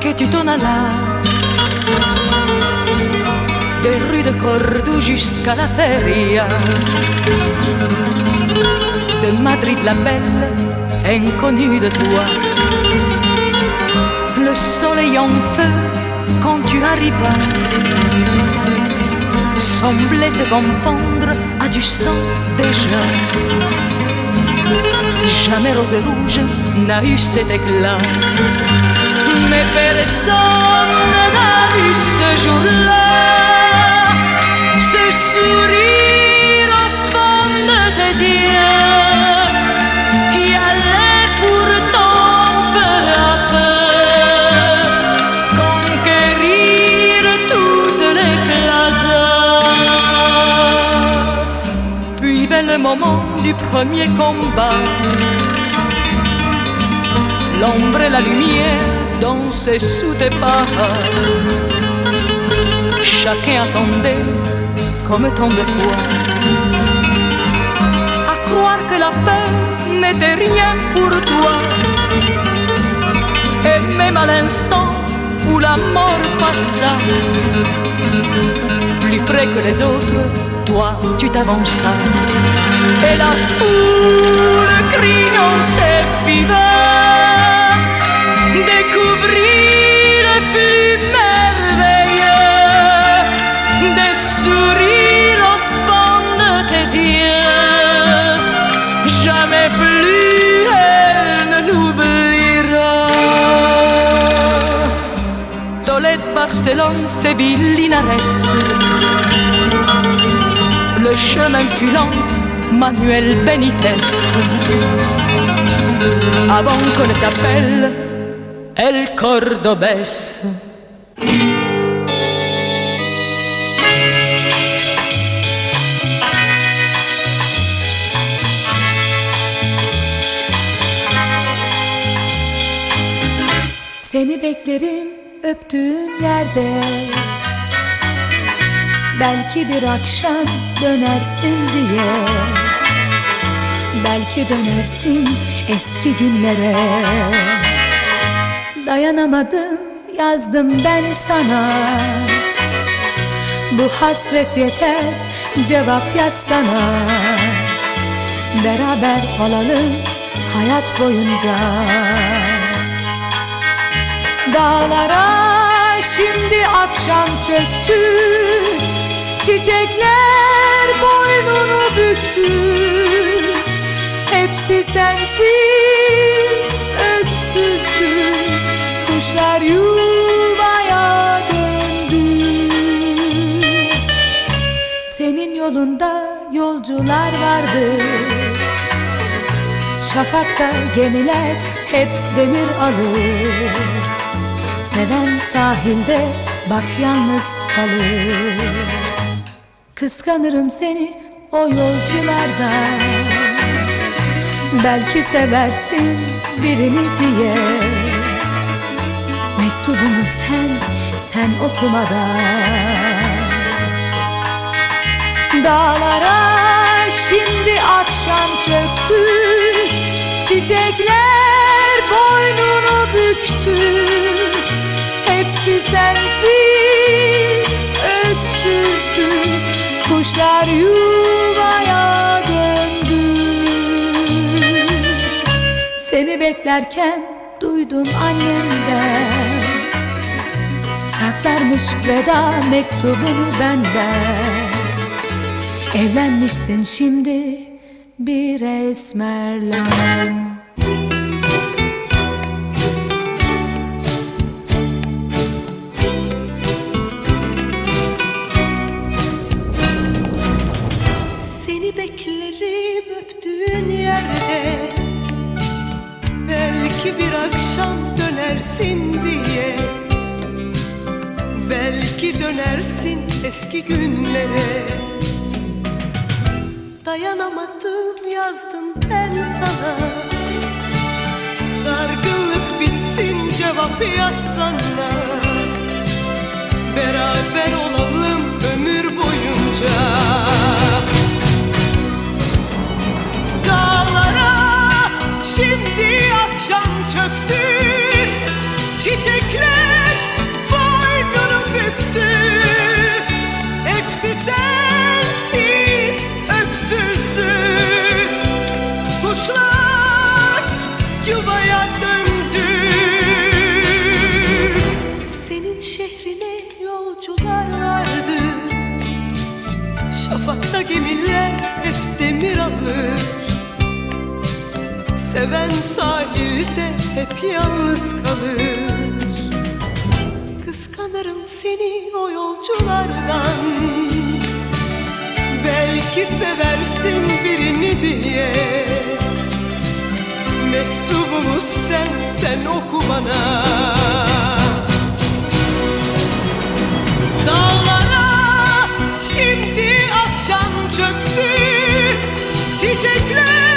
que tu t'en allas. Des rues de Cordoue jusqu'à la feria. De Madrid la belle, inconnue de toi. Le soleil en feu quand tu arrivas semblait se confondre à du sang déjà. Jamais rose rouge n'a eu cet éclat. Mais personne n'a vu ce jour-là ce sourire du premier combat. L'ombre et la lumière dansaient sous tes pas. Chacun attendait comme tant de fois. À croire que la paix n'était rien pour toi. Et même à l'instant où la mort passa, plus près que les autres, toi tu t'avanças. Et la foule criant ses vivants, découvrit le plus merveilleux des sourires au fond de tes yeux. Jamais plus elle ne l'oubliera. Tolède, Barcelone, Séville, Linares. Le chemin fut lent, Manuel Benitez. Avant qu'on ne t'appelle El Cordobès. Seni beklerim öptüğün yerde Belki bir akşam dönersin diye. Belki dönersin eski günlere. Dayanamadım yazdım ben sana. Bu hasret yeter cevap yazsana Beraber olalım hayat boyunca. Dağlara şimdi akşam çöktü Çiçekler boynunu büktü. Hepsi sensiz öksüzdü. Kuşlar yuvaya döndü. Senin yolunda yolcular vardı. Şafakta gemiler hep demir alır. Seven sahilde bak yalnız kalır Kıskanırım seni o yolculardan. Belki seversin birini diye. Mektubumu sen, sen okumadan. Dağlara şimdi akşam çöktü. Çiçekler boynunu büktü Kuşlar yuvaya döndü. Seni beklerken duydum annemden. Saklarmış veda mektubunu benden. Evlenmişsin şimdi bir esmerle Seni beklerim öptüğün yerde. Belki bir akşam dönersin diye. Belki dönersin eski günlere. Dayanamadım yazdım ben sana. Dargınlık bitsin cevap yazsana Beraber olalım akşam çöktü. Çiçekler boynunu büktü. Hepsi sensiz öksüzdü. Kuşlar yuvaya döndü. Senin şehrine yolcular vardı. Şafakta gemiler hep demir alır. Seven sahilde hep yalnız kalır. Kıskanırım seni o yolculardan. Belki seversin birini diye. Mektubumu sen, sen oku bana. Dağlara şimdi akşam çöktü. Çiçekler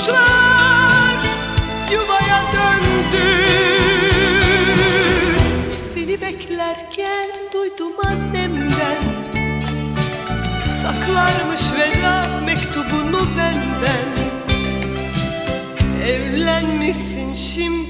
Kuşlar yuvaya döndü. Seni beklerken duydum annemden. Saklarmış veda mektubunu benden. Evlenmişsin şimdi